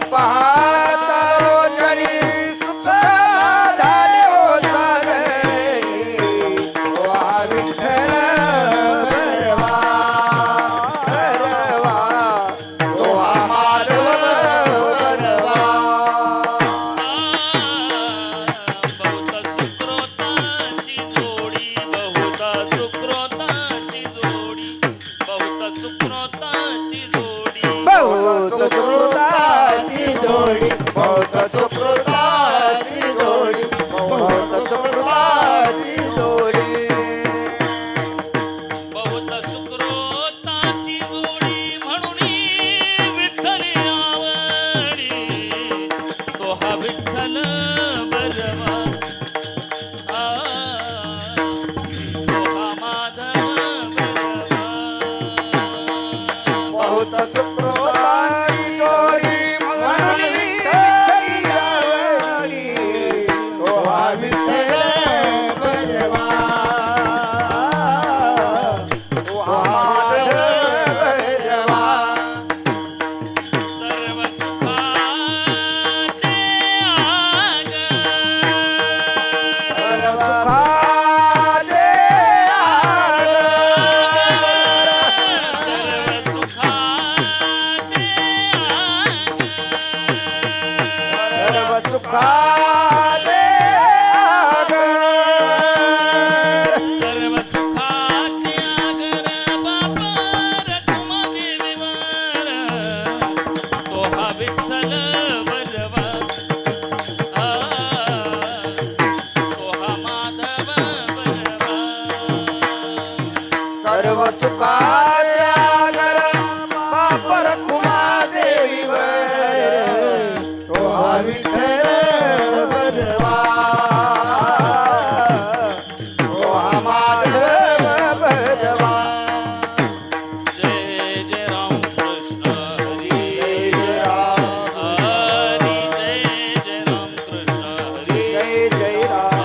papa. गोडी बहुत सुप्रभाती गोडी बहुत सुप्रभाती गोडी बहुत सुक्रोताची गोडी म्हणून विठ्ठल आवडी तो हा विठ्ठल बजवा बहुत सुप्र queira.